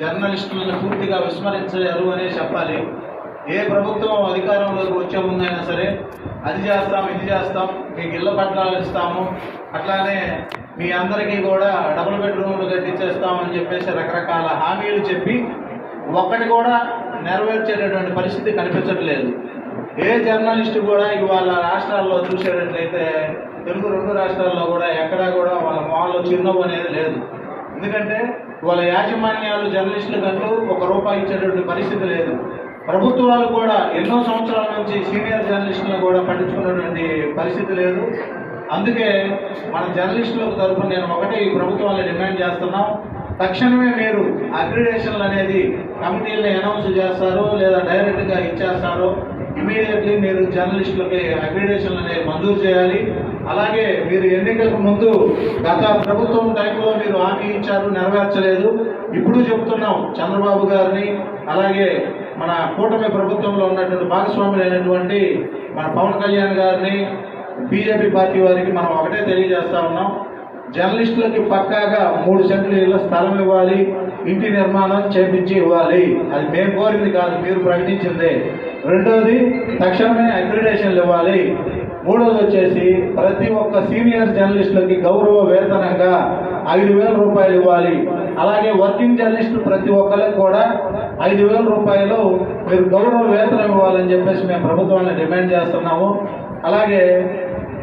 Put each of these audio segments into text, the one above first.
జర్నలిస్టులను పూర్తిగా విస్మరించలేరు అనే చెప్పాలి. ఏ ప్రభుత్వం అధికారంలోకి వచ్చే ముందైనా సరే అది చేస్తాం ఇది చేస్తాం మీకు ఇళ్ళ పట్టాలు ఇస్తాము అట్లానే మీ అందరికీ కూడా డబుల్ బెడ్రూమ్లు కట్టించేస్తామని చెప్పేసి రకరకాల హామీలు చెప్పి ఒక్కటి కూడా నెరవేర్చేటటువంటి పరిస్థితి కనిపించట్లేదు. ఏ జర్నలిస్ట్ కూడా ఇవాళ రాష్ట్రాల్లో చూసేటట్లయితే తెలుగు రెండు రాష్ట్రాల్లో కూడా ఎక్కడా కూడా వాళ్ళ మొహాల్లో చిరునవ్వు అనేది లేదు. ఎందుకంటే వాళ్ళ యాజమాన్యాలు జర్నలిస్టులకంటూ ఒక రూపాయి ఇచ్చేటటువంటి పరిస్థితి లేదు. ప్రభుత్వాలు కూడా ఎన్నో సంవత్సరాల నుంచి సీనియర్ జర్నలిస్టులను కూడా పట్టించుకున్నటువంటి పరిస్థితి లేదు. అందుకే మన జర్నలిస్టులకు తరఫున నేను ఒకటే ఈ ప్రభుత్వాన్ని డిమాండ్ చేస్తున్నాం. తక్షణమే మీరు అగ్రిడేషన్లు అనేది కమిటీలను అనౌన్స్ చేస్తారు లేదా డైరెక్ట్గా ఇచ్చేస్తారు ఇమీడియట్లీ మీరు జర్నలిస్టులకి అగ్రిడేషన్లు అనేది మంజూరు చేయాలి. అలాగే మీరు ఎన్నికలకు ముందు గత ప్రభుత్వం టైంలో మీరు హామీ ఇచ్చారు నెరవేర్చలేదు. ఇప్పుడు చెప్తున్నాం చంద్రబాబు గారిని అలాగే మన కూటమి ప్రభుత్వంలో ఉన్నటువంటి భాగస్వాములైనటువంటి మన పవన్ కళ్యాణ్ గారిని బీజేపీ పార్టీ వారికి మనం ఒకటే తెలియజేస్తా ఉన్నాం. జర్నలిస్టులకి పక్కాగా మూడు సెంట్లు ఇళ్ళ స్థలం ఇవ్వాలి ఇంటి నిర్మాణం చేపించి ఇవ్వాలి. అది మేము కోరింది కాదు మీరు ప్రకటించిందే. రెండోది తక్షణమే అక్రిడేషన్లు ఇవ్వాలి. మూడోది వచ్చేసి ప్రతి ఒక్క సీనియర్ జర్నలిస్టులకి గౌరవ వేతనంగా ఐదు వేల రూపాయలు ఇవ్వాలి. అలాగే వర్కింగ్ జర్నలిస్టులు ప్రతి ఒక్కరికి కూడా ఐదు వేల రూపాయలు మీరు గౌరవ వేతనం ఇవ్వాలని చెప్పేసి మేము ప్రభుత్వాన్ని డిమాండ్ చేస్తున్నాము. అలాగే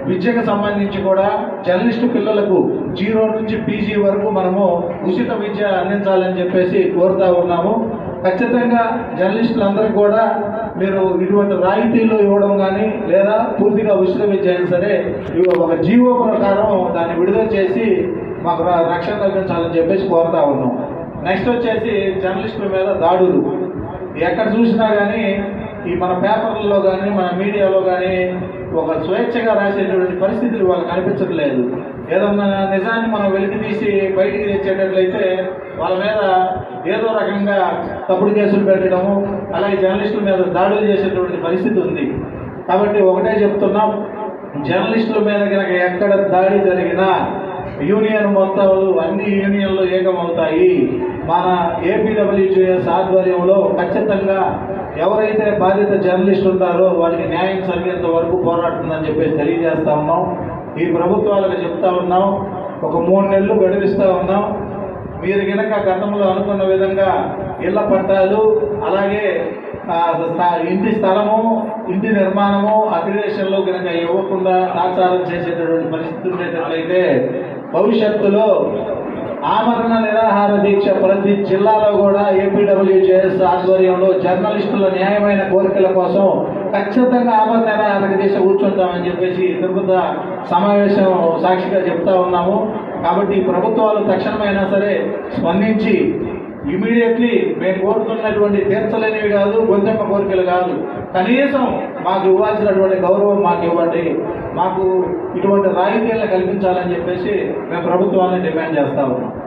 విద్యకు సంబంధించి కూడా జర్నలిస్టు పిల్లలకు జీరో నుంచి పీజీ వరకు మనము ఉచిత విద్య అందించాలని చెప్పేసి కోరుతా ఉన్నాము. ఖచ్చితంగా జర్నలిస్టులందరూ కూడా మీరు ఇటువంటి రాయితీలు ఇవ్వడం కానీ లేదా పూర్తిగా ఉచిత విద్య అయినా సరే ఒక జీవో ప్రకారం దాన్ని విడుదల చేసి మాకు రక్షణ కల్పించాలని చెప్పేసి కోరుతా ఉన్నాం. నెక్స్ట్ వచ్చేసి జర్నలిస్టుల మీద దాడులు. ఎక్కడ చూసినా కానీ ఈ మన పేపర్లలో కానీ మన మీడియాలో కానీ ఒక స్వేచ్ఛగా రాసేటువంటి పరిస్థితులు వాళ్ళకి కనిపించట్లేదు. ఏదన్నా నిజాన్ని మనం వెలికి తీసి బయటికి తెచ్చేటట్లయితే వాళ్ళ మీద ఏదో రకంగా తప్పుడు కేసులు పెట్టడము అలాగే జర్నలిస్టుల మీద దాడులు చేసేటువంటి పరిస్థితి ఉంది. కాబట్టి ఒకటే చెప్తున్నాం జర్నలిస్టుల మీద కనుక ఎక్కడ దాడి జరిగినా యూనియన్ మొత్తాలు అన్ని యూనియన్లు ఏకమవుతాయి. మన ఏపీడబ్ల్యూజేఎస్ ఆధ్వర్యంలో ఖచ్చితంగా ఎవరైతే బాధిత జర్నలిస్ట్ ఉంటారో వారికి న్యాయం జరిగేంత వరకు పోరాడుతుందని చెప్పేసి తెలియజేస్తా ఉన్నాం. ఈ ప్రభుత్వాలకు చెప్తా ఉన్నాం. ఒక మూడు నెలలు గడువిస్తా ఉన్నాం. మీరు కనుక గతంలో అనుకున్న విధంగా ఇళ్ళ పట్టాలు అలాగే ఇంటి స్థలము ఇంటి నిర్మాణము అగ్రిగేషన్లో కనుక ఇవ్వకుండా ఆచారం చేసేటటువంటి పరిస్థితి ఉండేటట్లయితే భవిష్యత్తులో ఆమరణ నిరాహార దీక్ష ప్రతి జిల్లాలో కూడా ఏపీడబ్ల్యూజేఎస్ ఆధ్వర్యంలో జర్నలిస్టుల న్యాయమైన కోరికల కోసం ఖచ్చితంగా ఆమరణ నిరాహార దీక్ష కూర్చుంటామని చెప్పేసి తిరుపతి సమావేశం సాక్షిగా చెప్తా ఉన్నాము. కాబట్టి ప్రభుత్వాలు తక్షణమైనా సరే స్పందించి ఇమీడియట్లీ మేము కోరుతున్నటువంటి తీర్చలేనివి కాదు గొంతెమ్మ కోరికలు కాదు. కనీసం మాకు ఇవ్వాల్సినటువంటి గౌరవం మాకు ఇవ్వండి. మాకు ఇటువంటి రాయితీలను కల్పించాలని చెప్పేసి మేము ప్రభుత్వాన్ని డిమాండ్ చేస్తా ఉన్నాం.